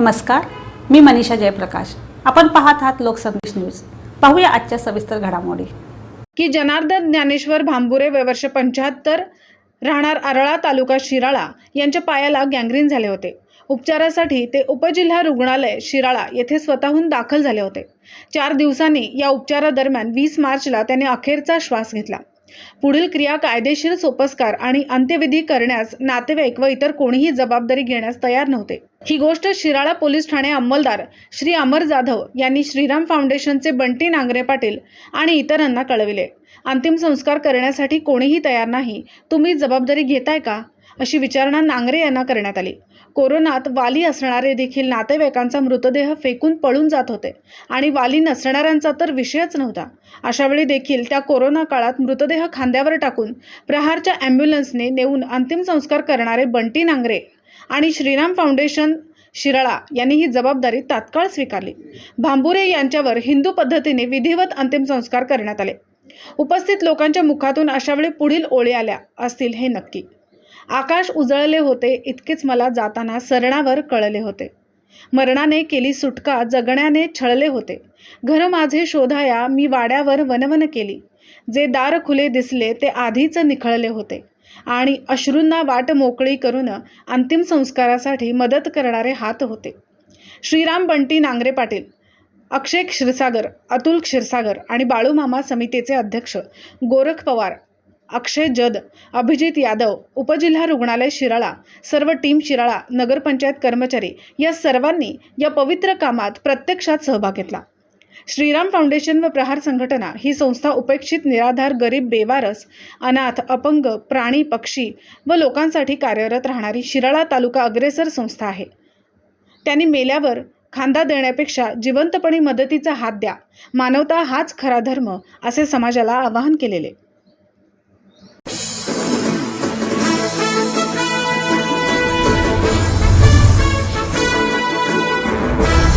नमस्कार मी मनीषा जयप्रकाश. आपण पाहत आहात लोकसंदेश न्यूज. पाहूया आजच्या सविस्तर घडामोडी. की जनार्दन ज्ञानेश्वर भांबुरे वयवर्ष पंच्याहत्तर राहणार आरळा तालुका शिराळा यांच्या पायाला गँग्रीन झाले होते. उपचारासाठी ते उपजिल्हा रुग्णालय शिराळा येथे स्वतःहून दाखल झाले होते. चार दिवसांनी या उपचारादरम्यान वीस मार्चला त्याने अखेरचा श्वास घेतला. पुढील क्रिया कायदेशीर सोपस्कार आणि अंत्यविधी करण्यास नातेवाईक व इतर कोणीही जबाबदारी घेण्यास तयार नव्हते. ही गोष्ट शिराळा पोलीस ठाणे अंमलदार श्री अमर जाधव यांनी श्रीराम फाउंडेशनचे बंटी नांगरे पाटील आणि इतरांना कळविले. अंतिम संस्कार करण्यासाठी कोणीही तयार नाही. तुम्ही जबाबदारी घेताय का? अशी विचारणा नांगरे यांना करण्यात आली. कोरोनात वाली असणारे देखील नातेवाईकांचा मृतदेह फेकून पळून जात होते आणि वाली नसणाऱ्यांचा तर विषयच नव्हता. अशावेळी देखील त्या कोरोना काळात मृतदेह खांद्यावर टाकून प्रहारच्या ॲम्ब्युलन्सने नेऊन अंतिम संस्कार करणारे बंटी नांगरे आणि श्रीराम फाउंडेशन शिराळा यांनी ही जबाबदारी तात्काळ स्वीकारली. भांबुरे यांच्यावर हिंदू पद्धतीने विधिवत अंतिम संस्कार करण्यात आले. उपस्थित लोकांच्या मुखातून अशावेळी पुढील ओळी आल्या असतील हे नक्की. आकाश उजळले होते इतकेच मला जाताना सरणावर कळले होते. मरणाने केली सुटका जगण्याने छळले होते. घर माझे शोधाया मी वाड्यावर वनवन केली. जे दार खुले दिसले ते आधीच निखळले होते. आणि अश्रूंना वाट मोकळी करून अंतिम संस्कारासाठी मदत करणारे हात होते. श्रीराम बंटी नांगरे पाटील अक्षय क्षीरसागर अतुल क्षीरसागर आणि बाळूमामा समितीचे अध्यक्ष गोरख पवार अक्षय जद अभिजित यादव उपजिल्हा रुग्णालय शिराळा सर्व टीम शिराळा नगरपंचायत कर्मचारी या सर्वांनी या पवित्र कामात प्रत्यक्षात सहभाग घेतला. श्रीराम फाउंडेशन व प्रहार संघटना ही संस्था उपेक्षित निराधार गरीब बेवारस अनाथ अपंग प्राणी पक्षी व लोकांसाठी कार्यरत राहणारी शिराळा तालुका अग्रेसर संस्था आहे. त्यांनी मेल्यावर खांदा देण्यापेक्षा जिवंतपणे मदतीचा हात द्या मानवता हाच खरा धर्म असे समाजाला आवाहन केलेले.